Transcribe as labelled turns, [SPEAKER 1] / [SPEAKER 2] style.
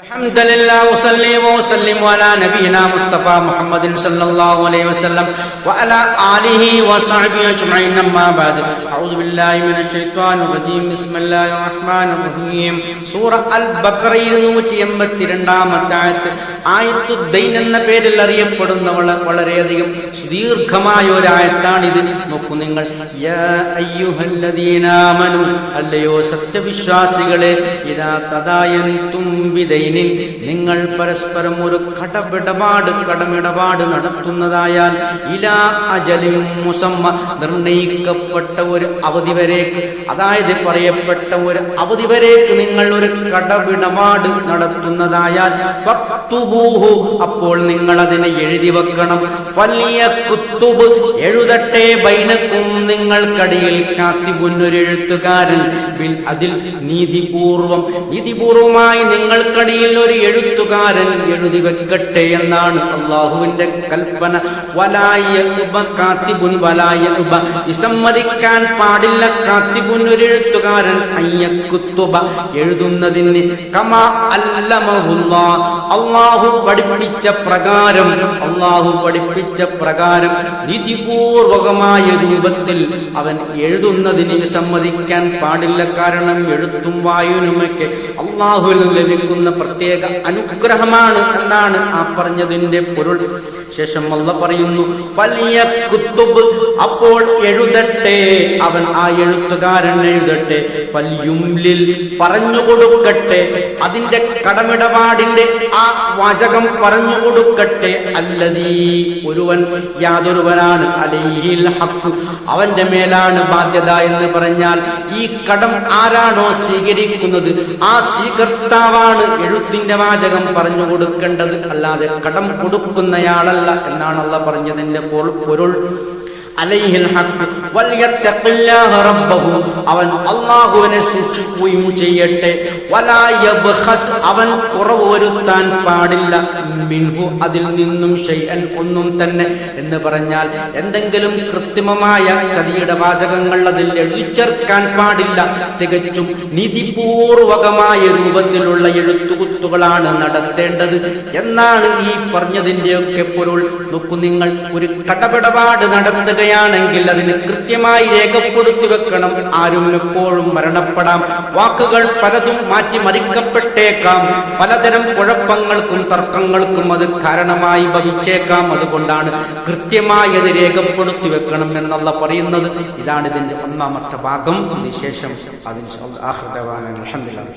[SPEAKER 1] الحمد لله وصلي وسلم على نبينا مصطفى محمد صلى الله عليه وسلم وعلى آله وصحبه أجمعين أما بعد أعوذ بالله من الشيطان الرجيم بسم الله الرحمن الرحيم സൂറ അൽ ബക്കറയിൽ നൂറ്റി എൺപത്തി രണ്ടാമത്തെ ആയത്ത് ആയത്തു ദൈൻ എന്ന പേരിൽ അറിയപ്പെടുന്ന വള- വളരെയധികം സുദീർഘമായ ഒരു ആയത്താണിത് നോക്കൂ നിങ്ങൾ യാ അയ്യുഹല്ലദീനാമനു അല്ലയോ സത്യവിശ്വാസികളെ ഇതാ തദായന്തും ബിദൈനിൻ നിങ്ങൾ പരസ്പരം ഒരു കടമിടപാട് കടമിടപാട് നടത്തുന്നതായാൽ ഇലാ അജലിയും മുസമ്മ നിർണയിക്കപ്പെട്ട ഒരു അവധി വരേക്ക് അതായത് പറയപ്പെട്ട ഒരു അവധി വരേക്ക് നിങ്ങൾ ഒരു കടമിടപാട് നടത്തുന്നതായാൽ അപ്പോൾ നിങ്ങൾ അതിനെ എഴുതി വെക്കണം. വലിയ കുത്തുബ് എഴുതട്ടെ ബൈനക്കും നിങ്ങൾക്കടിയിൽ കാത്തിബുന്നൊരു എഴുത്തുകാരൻ അതിൽ നീതിപൂർവം നീതിപൂർവമായി നിങ്ങൾക്കടിയിൽ ഒരു എഴുത്തുകാരൻ എഴുതി വെക്കട്ടെ എന്നാണ് അള്ളാഹുവിന്റെ കൽപ്പന. വലായ കാത്തിബുൻ വലായ വിസമ്മതിക്കാൻ പാടില്ല കാത്തിബുൻ ഒരു എഴുത്തുകാരൻ. അയ്യക്കുത്തുബ എഴുതുന്നതിന് കമാ അല്ലമഹുല്ലാ. അള്ളാഹു പഠിപ്പിച്ച പ്രകാരം അള്ളാഹു പഠിപ്പിച്ച പ്രകാരം നിധിപൂർവകമായ രൂപത്തിൽ അവൻ എഴുതുന്നതിന് വിസമ്മതിക്കാൻ പാടില്ല. കാരണം എഴുത്തും വായുനുമൊക്കെ അള്ളാഹുവിൽ ലഭിക്കുന്ന പ്രത്യേക അനുഗ്രഹമാണ് എന്നാണ് ആ പറഞ്ഞതിന്റെ പൊരുൾ. ശേഷം അല്ല പറയുന്നു വലിയ കുത്തുബ്. അപ്പോൾ എഴുതട്ടെ അവൻ ആ എഴുത്തുകാരൻ എഴുതട്ടെ ഫല്യുംലിൽ പറഞ്ഞു കൊടുക്കട്ടെ അതിന്റെ കടമിടപാടിന്റെ ആ വാചകം പറഞ്ഞു കൊടുക്കട്ടെ അല്ലതീ ഒരുവൻ യാതൊരുവനാണ് അലൈഹിൽ ഹക്ക്. അവന്റെ മേലാണ് ബാധ്യത എന്ന് പറഞ്ഞാൽ ഈ കടം ആരാണോ സ്വീകരിക്കുന്നത് ആ സ്വീകർത്താവാണ് എഴുത്തിന്റെ വാചകം പറഞ്ഞു കൊടുക്കേണ്ടത്. അല്ലാതെ കടം കൊടുക്കുന്നയാളല്ല. എന്നാണ് അള്ള പറഞ്ഞതിന്റെ പൊരുൾ അവൻ അള്ളാഹുവിനെ സൂക്ഷിക്കുകയും ചെയ്യട്ടെ. അവൻ കുറവ് വരുത്താൻ പാടില്ല. മിൻഹു അതിൽ നിന്നും ഷൈഅൻ ഒന്നും തന്നെ. എന്ന് പറഞ്ഞാൽ എന്തെങ്കിലും കൃത്രിമമായ ചതിയുടെ വാചകങ്ങൾ അതിൽ എഴുതിച്ചേർക്കാൻ പാടില്ല. തികച്ചും നീതിപൂർവകമായ രൂപത്തിലുള്ള എഴുത്തുകുത്തുകളാണ് നടത്തേണ്ടത്. എന്നാണ് ഈ പറഞ്ഞതിന്റെയൊക്കെ പൊരുൾ. നോക്കൂ നിങ്ങൾ ഒരു കടപിടപാട് നടത്തുകയാണെങ്കിൽ അതിന് കൃത്യമായി രേഖപ്പെടുത്തി വെക്കണം. ആരും എപ്പോഴും മരണപ്പെടാം. വാക്കുകൾ പലതും മാറ്റി മറിക്കപ്പെട്ടേക്കാം പലതരം കുഴപ്പങ്ങൾക്കും തർക്കങ്ങൾക്കും അത് കാരണമായി ഭവിച്ചേക്കാം. അതുകൊണ്ടാണ് കൃത്യമായി അത് രേഖപ്പെടുത്തി വെക്കണം എന്നുള്ള പറയുന്നത്. ഇതാണ് ഇതിന്റെ ഒന്നാമത്തെ ഭാഗം. അതിനുശേഷം ശേഷം. അതിന് അലഹദില്ല